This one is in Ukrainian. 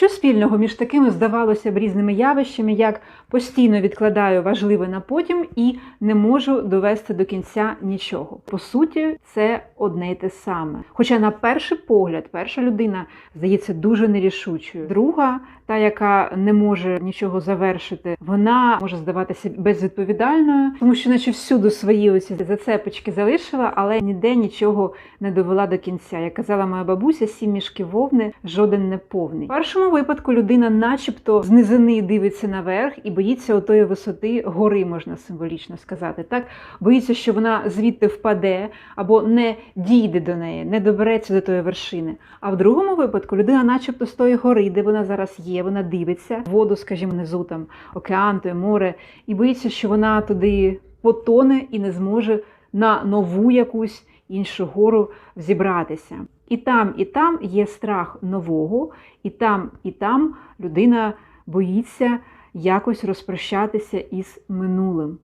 Що спільного між такими здавалося б різними явищами, як постійно відкладаю важливе на потім і не можу довести до кінця нічого. По суті, це одне й те саме. Хоча, на перший погляд, перша людина здається дуже нерішучою. Друга, та яка не може нічого завершити, вона може здаватися безвідповідальною, тому що, наче всюди свої оці зацепочки залишила, але ніде нічого не довела до кінця. Як казала моя бабуся, сім мішків вовни, жоден не повний. В випадку людина, начебто, з низини дивиться наверх і боїться отої висоти гори, можна символічно сказати. Так боїться, що вона звідти впаде або не дійде до неї, не добереться до тої вершини. А в другому випадку людина, начебто, з тої гори, де вона зараз є, вона дивиться воду, скажімо, внизу там океан, той море, і боїться, що вона туди потоне і не зможе на нову якусь іншу гору взібратися. І там, і там є страх нового, і там, і там людина боїться якось розпрощатися із минулим.